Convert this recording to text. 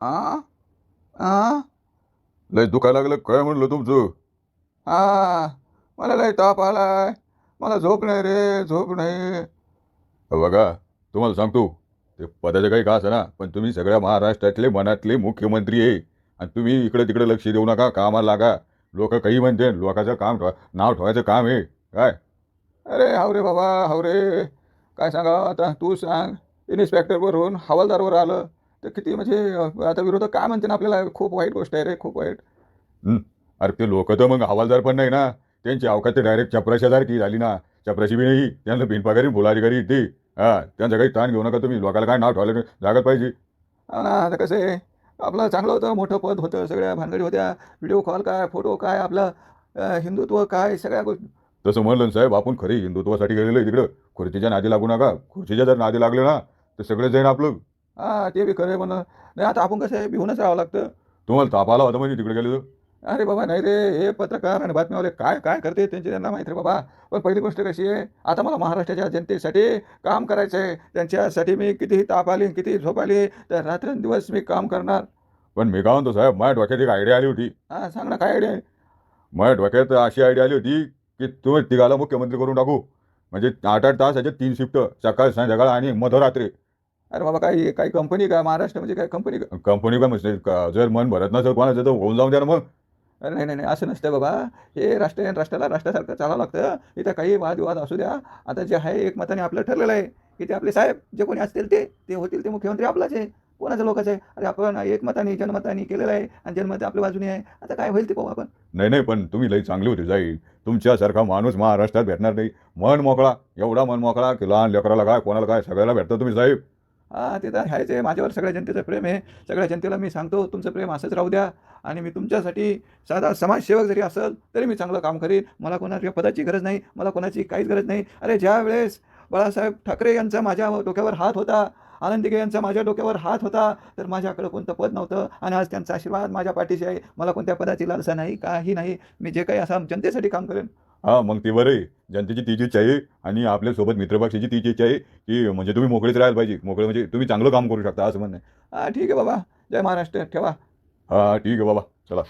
आ? आ? लय दुखायला लागलं काय म्हणलं तुमचं? आ? मला लय ताप आलाय. मला झोप नाही रे झोप नाही. अहो बघा तुम्हाला सांगतो ते पदाचं काही का ना पण तुम्ही सगळ्या महाराष्ट्रातले मनातले मुख्यमंत्री आहे. आणि तुम्ही इकडे तिकडे लक्ष देऊ नका कामाला लागा. लोक काही म्हणते लोकांचं काम ठेवा नाव ठेवायचं काम आहे. काय? अरे हाव रे बाबा हाव रे. काय सांगा आता? तू सांग. इन्स्पेक्टरवरून हवालदारवर आलं. तर किती म्हणजे आता विरोधक काय म्हणते ना आपल्याला खूप वाईट गोष्ट आहे रे खूप वाईट. अरे ते लोक तर मग हवालदार पण नाही ना. त्यांची अवकात ते डायरेक्ट चपराशासारखी झाली ना. चपराशी बी नाही त्यांना बिनपगारी बोलाधिकारी ते. हा त्यांचा काही ताण घेऊ नका तुम्ही. लोकांना काय नाव ठेवायला जागत पाहिजे. हा ना आता कसं आहे आपलं चांगलं होतं मोठं पद होतं सगळ्या भानगडी होत्या. व्हिडिओ कॉल काय फोटो काय आपलं हिंदुत्व काय सगळ्या गोष्टी. तसं म्हणलं साहेब आपण खरी हिंदुत्वासाठी गेलेलो आहे तिकडं. खुर्चीच्या नादी लागू नका. खुर्चीच्या जर नादी लागले ना तर सगळं जाईन आपलं हां ते बी खरं आहे म्हणा. नाही आता आपण कसं आहे भिवूनच राहावं लागतं. तुम्हाला ताप आला होता म्हणजे तिकडे गेले अरे बाबा नाही रे हे पत्रकार आणि बातम्यावाले काय काय करते त्यांचे त्यांना माहीत रे बाबा. पण पहिली गोष्ट कशी आहे आता मला महाराष्ट्राच्या जनतेसाठी काम करायचं आहे त्यांच्यासाठी मी कितीही ताप आली कितीही झोप आली तर रात्रंदिवस मी काम करणार. पण मी काय म्हणतो साहेब माझ्या डोक्यात एक आयडिया आली होती. हां सांग ना काय आयडिया आहे? माझ्या डोक्यात अशी आयडिया आली होती की तुम्ही तिघाला मुख्यमंत्री करून टाकू. म्हणजे आठ आठ तास याच्यात तीन शिफ्ट सकाळ संध्याकाळ आणि मध्यरात्री. अरे बाबा काही काही कंपनी का महाराष्ट्र म्हणजे काय कंपनी का कंपनी काय म्हणजे का- जर मन भरत नसेल कोणाचं तर होऊन जाऊन द्या ना मग. अरे नाही नाही नाही असं नसतं बाबा. हे राष्ट्र राष्ट्राला राष्ट्रासारखं चालावं लागतं. इथं काही वादविवाद असू द्या. आता जे आहे एकमताने आपलं ठरलेलं आहे की ते आपले साहेब जे कोणी असतील ते ते होतील ते मुख्यमंत्री आपलाच आहे. कोणाचं लोकांचं आहे? अरे आपण एकमताने जनमताने केलेलं आहे आणि जनमत आपल्या बाजूने आहे. आता काय होईल ते पाहू आपण. नाही नाही पण तुम्ही लई चांगली होती जाईल तुमच्यासारखा माणूस महाराष्ट्रात भेटणार नाही. मन मोकळा एवढा मन मोकळा की लहान लेकराला काय कोणाला काय सगळ्याला भेटतं तुम्ही साहेब. हां ते तर आहे. माझ्यावर सगळ्या जनतेचं प्रेम आहे. सगळ्या जनतेला मी सांगतो तुमचं प्रेम असंच राहू द्या. आणि मी तुमच्यासाठी साधा समाजसेवक जरी असेल तरी मी चांगलं काम करीन. मला कोणाच्या पदाची गरज नाही. मला कोणाची काहीच गरज नाही. अरे ज्या वेळेस बाळासाहेब ठाकरे यांचा माझ्या डोक्यावर हात होता आनंद यांचा माझ्या डोक्यावर हात होता तर माझ्याकडं कोणतं पद नव्हतं. आणि आज त्यांचा आशीर्वाद माझ्या पाठीशी आहे. मला कोणत्या पदाची लालसा नाही काही नाही. मी जे काही असा जनतेसाठी काम करेन हां मग ते बरं आहे. जनतेची तीच इच्छा आहे आणि आपल्यासोबत मित्रपक्षाची तीच इच्छा आहे की म्हणजे तुम्ही मोकळेच राहायला पाहिजे. मोकळे म्हणजे तुम्ही चांगलं काम करू शकता असं म्हणणं आहे. हां ठीक आहे बाबा. जय महाराष्ट्र. ठेवा. हां ठीक आहे बाबा. चला.